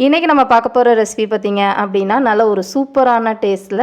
இன்றைக்கி நம்ம பார்க்க போகிற ரெசிபி பார்த்தீங்க அப்படின்னா நல்ல ஒரு சூப்பரான டேஸ்ட்டில்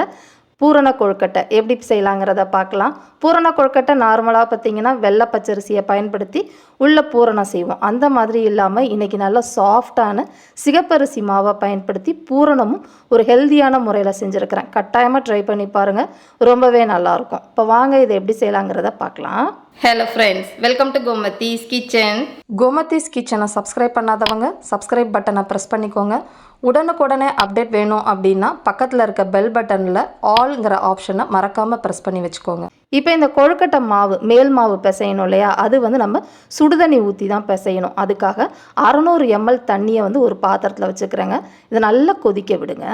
பூரண கொழுக்கட்டை எப்படி செய்யலாங்கிறத பார்க்கலாம். பூரண கொழுக்கட்டை நார்மலாக பார்த்தீங்கன்னா வெள்ளை பச்சரிசியை பயன்படுத்தி உள்ள பூரணம் செய்வோம். அந்த மாதிரி இல்லாமல் இன்றைக்கி நல்ல சாஃப்டான சிகப்பரிசி மாவை பயன்படுத்தி பூரணமும் ஒரு ஹெல்தியான முறையில் செஞ்சுருக்கிறேன். கட்டாயமாக ட்ரை பண்ணி பாருங்கள் ரொம்பவே நல்லாயிருக்கும். இப்போ வாங்க இதை எப்படி செய்யலாங்கிறத பார்க்கலாம். Hello friends welcome to Gomathi's kitchen Gomathi's கிச்சனை சப்ஸ்கிரைப் பண்ணாதவங்க சப்ஸ்கிரைப் பட்டனை ப்ரெஸ் பண்ணிக்கோங்க. உடனுக்குடனே அப்டேட் வேணும் அப்படின்னா பக்கத்தில் இருக்க பெல் பட்டனில் ஆல்ங்கிற ஆப்ஷனை மறக்காமல் ப்ரெஸ் பண்ணி வச்சுக்கோங்க. இப்போ இந்த கொழுக்கட்டை மாவு மேல் மாவு பிசையணும் இல்லையா? அது வந்து நம்ம சுடுதண்ணி ஊற்றி தான் பிசையணும். அதுக்காக அறநூறு எம்எல் தண்ணியை வந்து ஒரு பாத்திரத்தில் வச்சுக்கிறேங்க. இதை நல்லா கொதிக்க விடுங்க.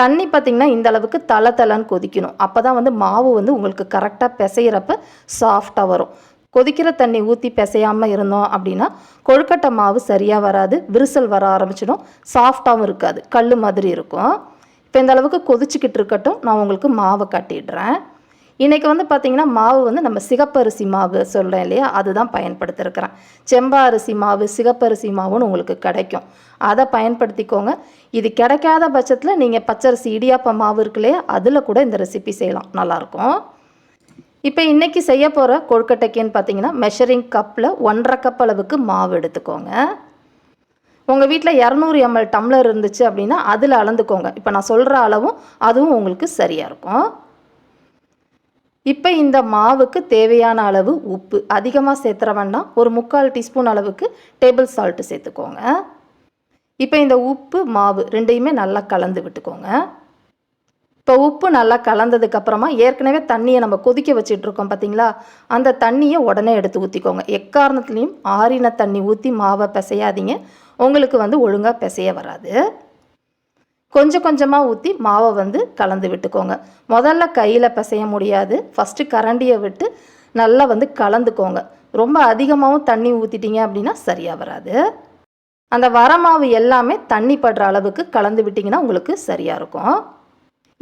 தண்ணி பார்த்திங்கன்னா இந்த அளவுக்கு தலை தலைன்னு கொதிக்கணும். அப்போ தான் வந்து மாவு வந்து உங்களுக்கு கரெக்டாக பிசைகிறப்ப சாஃப்டாக வரும். கொதிக்கிற தண்ணி ஊற்றி பிசையாமல் இருந்தோம் அப்படின்னா கொழுக்கட்டை மாவு சரியாக வராது விரிசல் வர ஆரம்பிச்சிடும். சாஃப்டாகவும் இருக்காது. கல் மாதிரி இருக்கும். இப்போ இந்த அளவுக்கு கொதிச்சுக்கிட்டு இருக்கட்டும். நான் உங்களுக்கு மாவை கட்டிடுறேன். இன்றைக்கி வந்து பார்த்திங்கன்னா மாவு வந்து நம்ம சிகப்பரிசி மாவு சொல்கிறேன் இல்லையா? அதுதான் பயன்படுத்திருக்கிறேன். செம்பா அரிசி மாவு சிகப்பரிசி மாவுன்னு உங்களுக்கு கிடைக்கும். அதை பயன்படுத்திக்கோங்க. இது கிடைக்காத பட்சத்தில் நீங்கள் பச்சரிசி இடியாப்ப மாவு இருக்கு இல்லையா? அதில் கூட இந்த ரெசிபி செய்யலாம். நல்லாயிருக்கும் இப்போ இன்றைக்கி செய்ய போகிற கொழுக்கட்டைக்குன்னு பார்த்தீங்கன்னா மெஷரிங் கப்பில் ஒன்றரை கப் அளவுக்கு மாவு எடுத்துக்கோங்க. உங்கள் வீட்டில் இரநூறு எம்எல் டம்ளர் இருந்துச்சு அப்படின்னா அதில் அளந்துக்கோங்க. இப்போ நான் சொல்கிற அளவும் அதுவும் உங்களுக்கு சரியாக இருக்கும். இப்போ இந்த மாவுக்கு தேவையான அளவு உப்பு அதிகமாக சேர்த்துற வேண்டாம். ஒரு முக்கால் டீஸ்பூன் அளவுக்கு டேபிள் சால்ட்டு சேர்த்துக்கோங்க. இப்போ இந்த உப்பு மாவு ரெண்டையுமே நல்லா கலந்து விட்டுக்கோங்க. இப்போ உப்பு நல்லா கலந்ததுக்கு அப்புறமா ஏற்கனவே தண்ணியை நம்ம கொதிக்க வச்சுட்டு இருக்கோம் பார்த்தீங்களா அந்த தண்ணியை உடனே எடுத்து ஊற்றிக்கோங்க எக்காரணத்துலேயும் ஆறின தண்ணி ஊற்றி மாவை பிசையாதீங்க. உங்களுக்கு வந்து ஒழுங்காக பிசைய வராது. கொஞ்சம் கொஞ்சமாக ஊற்றி மாவை வந்து கலந்து விட்டுக்கோங்க. முதல்ல கையில் பிசைய முடியாது. ஃபஸ்ட்டு கரண்டியை விட்டு நல்லா வந்து கலந்துக்கோங்க. ரொம்ப அதிகமாகவும் தண்ணி ஊற்றிட்டீங்க அப்படின்னா சரியாக வராது. அந்த வரமாவு எல்லாமே தண்ணி படுற அளவுக்கு கலந்து விட்டிங்கன்னா உங்களுக்கு சரியாக இருக்கும்.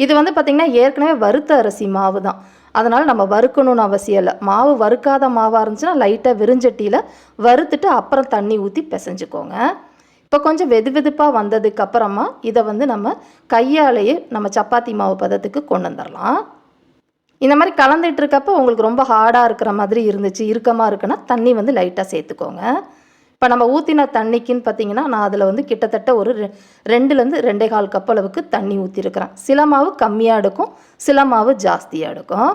இது வந்து பார்த்திங்கன்னா ஏற்கனவே வறுத்த அரிசி மாவு தான் அதனால் நம்ம வறுக்கணும்னு அவசியம் இல்லை. மாவு வறுக்காத மாவாக இருந்துச்சுன்னா லைட்டாக விரிஞ்சட்டியில் வறுத்துட்டு அப்புறம் தண்ணி ஊற்றி பிசைஞ்சுக்கோங்க. இப்போ கொஞ்சம் வெது வெதுப்பாக வந்ததுக்கப்புறமா இதை வந்து நம்ம கையாலேயே நம்ம சப்பாத்தி மாவு பதத்துக்கு கொண்டு வந்துடலாம் இந்த மாதிரி கலந்துட்டு இருக்கப்போ உங்களுக்கு ரொம்ப ஹார்டாக இருக்கிற மாதிரி இருந்துச்சு இறுக்கமாக இருக்குன்னா தண்ணி வந்து லைட்டாக சேர்த்துக்கோங்க. இப்போ நம்ம ஊற்றின தண்ணிக்குன்னு பார்த்தீங்கன்னா நான் அதில் வந்து கிட்டத்தட்ட ஒரு ரெ ரெண்டுலேருந்து ரெண்டே கால் கப் அளவுக்கு தண்ணி ஊற்றிருக்கிறேன் சில மாவு கம்மியாக எடுக்கும் சில மாவு ஜாஸ்தியாக எடுக்கும்.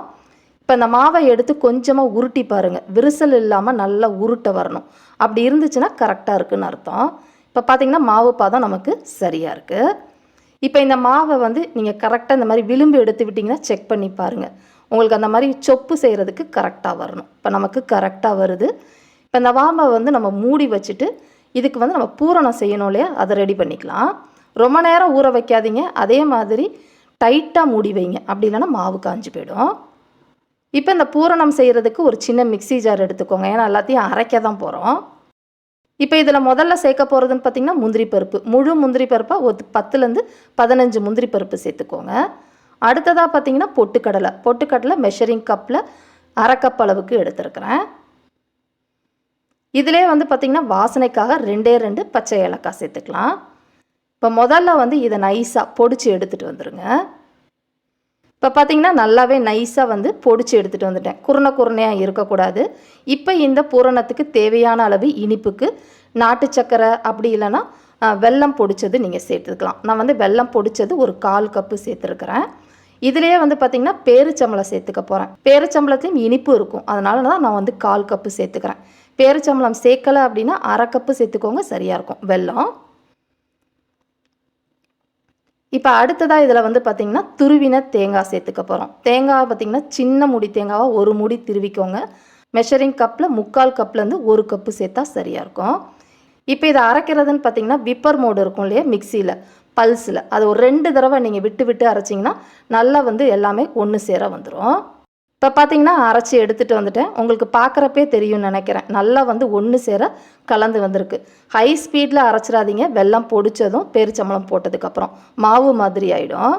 இப்போ இந்த மாவை எடுத்து கொஞ்சமாக உருட்டி பாருங்கள் விரிசல் இல்லாமல் நல்லா உருட்ட வரணும். அப்படி இருந்துச்சுன்னா கரெக்டாக இருக்குன்னு அர்த்தம். இப்போ பார்த்தீங்கன்னா மாவு பாதம் நமக்கு சரியாக இருக்குது இப்போ இந்த மாவை வந்து நீங்கள் கரெக்டாக இந்த மாதிரி விளிம்பு எடுத்து விட்டிங்கன்னா செக் பண்ணி பாருங்கள் உங்களுக்கு அந்த மாதிரி சொப்பு செய்கிறதுக்கு கரெக்டாக வரணும். இப்போ நமக்கு கரெக்டாக வருது. இப்போ இந்த வாம்பை வந்து நம்ம மூடி வச்சுட்டு இதுக்கு வந்து நம்ம பூரணம் செய்யணும் இல்லையா? அதை ரெடி பண்ணிக்கலாம். ரொம்ப நேரம் ஊற வைக்காதீங்க. அதே மாதிரி டைட்டாக மூடி வைங்க. அப்படி இல்லைன்னா மாவு காஞ்சு போயிடும். இப்போ இந்த பூரணம் செய்கிறதுக்கு ஒரு சின்ன மிக்ஸி ஜார் எடுத்துக்கோங்க. ஏன்னா எல்லாத்தையும் அரைக்க தான் போகிறோம் இப்போ இதில் முதல்ல சேர்க்க போகிறதுன்னு பார்த்தீங்கன்னா முந்திரி பருப்பு. முழு முந்திரி பருப்பாக ஒரு பத்துலேருந்து பதினஞ்சு முந்திரி பருப்பு சேர்த்துக்கோங்க. அடுத்ததாக பார்த்திங்கன்னா பொட்டுக்கடலை. பொட்டுக்கடலை மெஷரிங் கப்பில் அரை கப் அளவுக்கு எடுத்துருக்கிறேன். இதிலே வந்து பார்த்திங்கன்னா வாசனைக்காக ரெண்டே ரெண்டு பச்சை ஏலக்காய் சேர்த்துக்கலாம். இப்போ முதல்ல வந்து இதை நைஸாக பொடிச்சு எடுத்துகிட்டு வந்துடுங்க இப்போ பார்த்தீங்கன்னா நல்லாவே நைஸாக வந்து பொடிச்சு எடுத்துகிட்டு வந்துட்டேன். குருணை குருணையாக இருக்கக்கூடாது. இப்போ இந்த பூரணத்துக்கு தேவையான அளவு இனிப்புக்கு நாட்டு சக்கரை அப்படி இல்லைன்னா வெல்லம் பொடிச்சது நீங்கள் சேர்த்துக்கலாம். நான் வந்து வெல்லம் பொடிச்சது ஒரு கால் கப்பு சேர்த்துருக்குறேன். இதுலேயே வந்து பார்த்திங்கன்னா பேரிச்சம்பளம் சேர்த்துக்க போகிறேன் பேரிச்சம்பளத்தையும் இனிப்பு இருக்கும். அதனால தான் நான் வந்து கால் கப்பு சேர்த்துக்கிறேன். பேரிச்சம்பளம் சேர்க்கலை அப்படின்னா அரை கப்பு சேர்த்துக்கோங்க சரியாக இருக்கும். வெல்லம். இப்போ அடுத்ததாக இதில் வந்து பார்த்திங்கன்னா துருவின தேங்காய் சேர்த்துக்க போகிறோம் தேங்காய் பார்த்திங்கன்னா சின்ன முடி தேங்காவை ஒரு முடி திருவிக்கோங்க. மெஷரிங் கப்பில் முக்கால் கப்லேருந்து ஒரு கப்பு சேர்த்தா சரியாக இருக்கும். இப்போ இதை அரைக்கிறதுன்னு பார்த்தீங்கன்னா விப்பர் மோடு இருக்கும் இல்லையா மிக்சியில் பல்ஸில். அது ஒரு ரெண்டு தடவை நீங்கள் விட்டு விட்டு அரைச்சிங்கன்னா நல்லா வந்து எல்லாமே ஒன்று சேர வந்துடும் இப்போ பார்த்தீங்கன்னா அரைச்சி எடுத்துகிட்டு வந்துட்டேன். உங்களுக்கு பார்க்குறப்பே தெரியும்னு நினைக்கிறேன். நல்லா வந்து ஒன்று சேர கலந்து வந்திருக்கு. ஹை ஸ்பீடில் அரைச்சிடாதீங்க. வெள்ளம் பொடிச்சதும் பேரிச்சம்பளம் போட்டதுக்கப்புறம் மாவு மாதிரி ஆகிடும்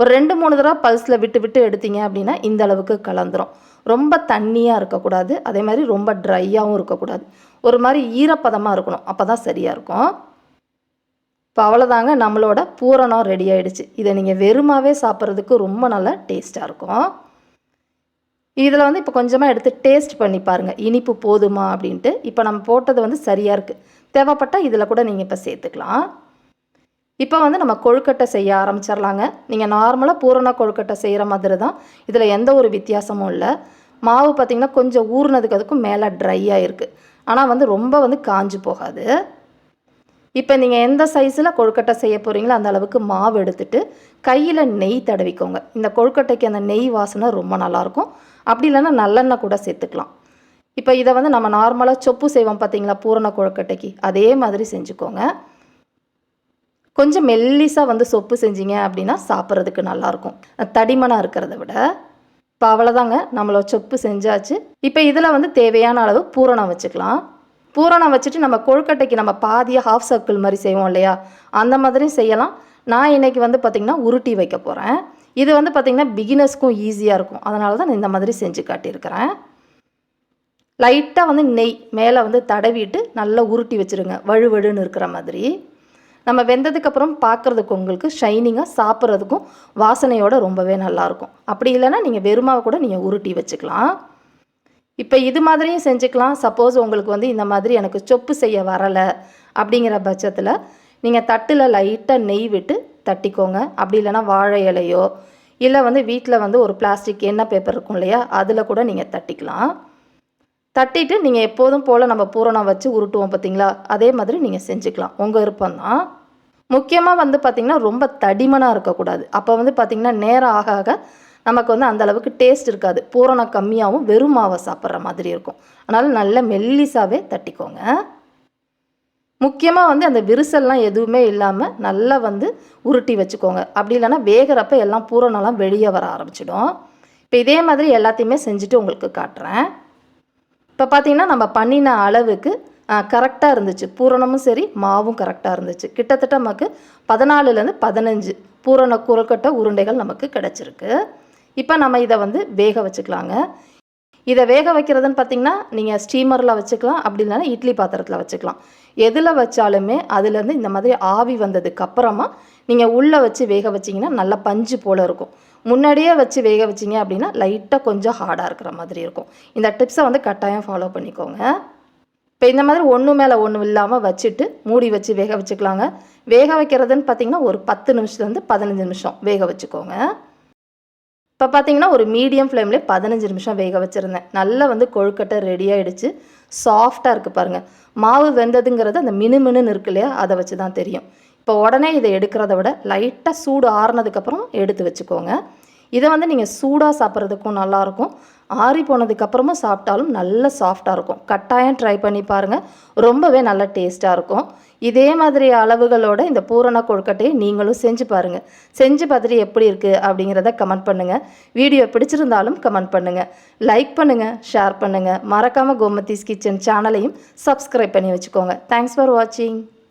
ஒரு ரெண்டு மூணு தடவை பல்ஸில் விட்டு விட்டு எடுத்தீங்க அப்படின்னா இந்த அளவுக்கு கலந்துரும். ரொம்ப தண்ணியாக இருக்கக்கூடாது. அதே மாதிரி ரொம்ப ட்ரையாகவும் இருக்கக்கூடாது. ஒரு மாதிரி ஈரப்பதமாக இருக்கணும். அப்போ தான் சரியாக இருக்கும். இப்போ அவ்வளோதாங்க நம்மளோட பூரணம் ரெடி ஆகிடுச்சு இதை நீங்கள் வெறுமாவே சாப்பிட்றதுக்கு ரொம்ப நல்லா டேஸ்ட்டாக இருக்கும். இதில் வந்து இப்போ கொஞ்சமாக எடுத்து டேஸ்ட் பண்ணி பாருங்கள் இனிப்பு போதுமா அப்படின்ட்டு. இப்போ நம்ம போட்டது வந்து சரியாக இருக்குது தேவைப்பட்டால் இதில் கூட நீங்கள் இப்போ சேர்த்துக்கலாம். இப்போ வந்து நம்ம கொழுக்கட்டை செய்ய ஆரம்பிச்சிடலாங்க. நீங்கள் நார்மலாக பூரண கொழுக்கட்டை செய்கிற மாதிரி தான். இதில் எந்த ஒரு வித்தியாசமும் இல்லை. மாவு பார்த்திங்கன்னா கொஞ்சம் ஊறினதுக்கு அதுக்கும் மேலே ட்ரையாக இருக்குது ஆனால் வந்து ரொம்ப வந்து காஞ்சு போகாது. இப்போ நீங்கள் எந்த சைஸில் கொழுக்கட்டை செய்ய போகிறீங்களோ அந்த அளவுக்கு மாவு எடுத்துட்டு கையில் நெய் தடவிக்கோங்க. இந்த கொழுக்கட்டைக்கு அந்த நெய் வாசனை ரொம்ப நல்லாயிருக்கும். அப்படி இல்லைன்னா நல்லெண்ணெய் கூட சேர்த்துக்கலாம். இப்போ இதை வந்து நம்ம நார்மலாக சொப்பு செய்வோம் பார்த்தீங்களா பூரண கொழுக்கட்டைக்கு? அதே மாதிரி செஞ்சுக்கோங்க. கொஞ்சம் மெல்லிசாக வந்து சொப்பு செஞ்சீங்க அப்படின்னா சாப்பிட்றதுக்கு நல்லாயிருக்கும். தடிமனாக இருக்கிறத விட. இப்போ அவ்வளோதாங்க நம்மளோட சொப்பு செஞ்சாச்சு. இப்போ இதில் வந்து தேவையான அளவு பூரணம் வச்சுக்கலாம். பூரணம் வச்சுட்டு நம்ம கொழுக்கட்டைக்கு நம்ம பாதியாக ஹாஃப் சர்க்கிள் மாதிரி செய்வோம் இல்லையா? அந்த மாதிரி செய்யலாம். நான் இன்னைக்கு வந்து பார்த்திங்கன்னா உருட்டி வைக்க போகிறேன் இது வந்து பார்த்திங்கன்னா பிகினர்ஸ்க்கும் ஈஸியாக இருக்கும். அதனால தான் இந்த மாதிரி செஞ்சு காட்டியிருக்கிறேன். லைட்டாக வந்து நெய் மேலே வந்து தடவிட்டு நல்லா உருட்டி வச்சுருங்க. வழுவழுன்னு இருக்கிற மாதிரி. நம்ம வெந்ததுக்கப்புறம் பார்க்குறதுக்கு உங்களுக்கு ஷைனிங்காக சாப்பிட்றதுக்கும் வாசனையோடு ரொம்பவே நல்லாயிருக்கும் அப்படி இல்லைன்னா நீங்கள் வெறுமாவை கூட நீங்கள் உருட்டி வச்சுக்கலாம். இப்போ இது மாதிரியும் செஞ்சுக்கலாம். சப்போஸ் உங்களுக்கு வந்து இந்த மாதிரி எனக்கு சொப்பு செய்ய வரலை அப்படிங்கிற பட்சத்தில் நீங்கள் தட்டில் லைட்டாக நெய் விட்டு தட்டிக்கோங்க. அப்படி இல்லைன்னா வாழை இலையோ இல்லை வந்து வீட்டில் வந்து ஒரு பிளாஸ்டிக் எண்ணெய் பேப்பர் இருக்கும் இல்லையா அதில் கூட நீங்கள் தட்டிக்கலாம். தட்டிட்டு நீங்கள் எப்போதும் போல் நம்ம பூரணம் வச்சு உருட்டுவோம் பார்த்தீங்களா அதே மாதிரி நீங்கள் செஞ்சுக்கலாம். உங்கள் விருப்பம் தான் முக்கியமாக வந்து பார்த்திங்கன்னா ரொம்ப தடிமனாக இருக்கக்கூடாது. அப்போ வந்து பார்த்திங்கன்னா நேரம் ஆக ஆக நமக்கு வந்து அந்த அளவுக்கு டேஸ்ட் இருக்காது. பூரணம் கம்மியாகவும் வெறும் மாவை சாப்பிட்ற மாதிரி இருக்கும். அதனால் நல்ல மெல்லிசாவே தட்டிக்கோங்க. முக்கியமாக வந்து அந்த விரிசல்லாம் எதுவுமே இல்லாமல் நல்லா வந்து உருட்டி வச்சுக்கோங்க. அப்படி இல்லைன்னா வேகிறப்ப எல்லாம் பூரணம்லாம் வெளியே வர ஆரம்பிச்சிடும். இப்போ இதே மாதிரி எல்லாத்தையுமே செஞ்சுட்டு உங்களுக்கு காட்டுறேன். இப்போ பார்த்தீங்கன்னா நம்ம பண்ணின அளவுக்கு கரெக்டாக இருந்துச்சு. பூரணமும் சரி மாவும் கரெக்டாக இருந்துச்சு. கிட்டத்தட்ட நமக்கு பதினாலுலேருந்து பதினஞ்சு பூரண குறுக்கட்டை உருண்டைகள் நமக்கு கிடச்சிருக்கு. இப்போ நம்ம இதை வந்து வேக வச்சுக்கலாங்க. இதை வேக வைக்கிறதுன்னு பார்த்தீங்கன்னா நீங்கள் ஸ்டீமரில் வச்சுக்கலாம் அப்படி இல்லைன்னா இட்லி பாத்திரத்தில் வச்சுக்கலாம். எதில் வச்சாலுமே அதுலேருந்து இந்த மாதிரி ஆவி வந்ததுக்கு அப்புறமா நீங்கள் உள்ளே வச்சு வேக வச்சிங்கன்னா நல்லா பஞ்சு போல் இருக்கும். முன்னாடியே வச்சு வேக வச்சிங்க அப்படின்னா லைட்டாக கொஞ்சம் ஹார்டாக இருக்கிற மாதிரி இருக்கும். இந்த டிப்ஸை வந்து கட்டாயம் ஃபாலோ பண்ணிக்கோங்க. இப்போ இந்த மாதிரி ஒன்று மேலே ஒன்று இல்லாமல் வச்சுட்டு மூடி வச்சு வேக வச்சுக்கலாங்க. வேக வைக்கிறதுன்னு பார்த்தீங்கன்னா ஒரு பத்து நிமிஷத்துலேருந்து பதினஞ்சு நிமிஷம் வேக வச்சுக்கோங்க. இப்போ பார்த்தீங்கன்னா ஒரு மீடியம் ஃப்ளேம்லேயே பதினஞ்சு நிமிஷம் வேக வச்சுருந்தேன். நல்லா வந்து கொழுக்கட்டை ரெடி ஆகிடுச்சு சாஃப்டாக இருக்குது பாருங்கள் மாவு வெந்ததுங்கிறது அந்த மினுமினுன்னு இருக்கு இல்லையா? அதை வச்சு தான் தெரியும். இப்போ உடனே இதை எடுக்கிறத விட லைட்டாக சூடு ஆறுனதுக்கப்புறம் எடுத்து வச்சுக்கோங்க. இதை வந்து நீங்கள் சூடாக சாப்பிட்றதுக்கும் நல்லாயிருக்கும். ஆறி போனதுக்கப்புறமும் சாப்பிட்டாலும் நல்ல சாஃப்டாக இருக்கும். கட்டாயம் ட்ரை பண்ணி பாருங்கள் ரொம்பவே நல்ல டேஸ்ட்டாக இருக்கும். இதே மாதிரி அளவுகளோட இந்த பூரண கொழுக்கட்டையை நீங்களும் செஞ்சு பாருங்கள் செஞ்சு பார்த்துட்டு எப்படி இருக்குது அப்படிங்கிறத கமெண்ட் பண்ணுங்கள் வீடியோ பிடிச்சிருந்தாலும் கமெண்ட் பண்ணுங்கள் லைக் பண்ணுங்கள் ஷேர் பண்ணுங்கள் மறக்காமல் கோமதிஸ் கிச்சன் சேனலையும் சப்ஸ்கிரைப் பண்ணி வச்சுக்கோங்க. தேங்க்ஸ் ஃபார் வாட்சிங்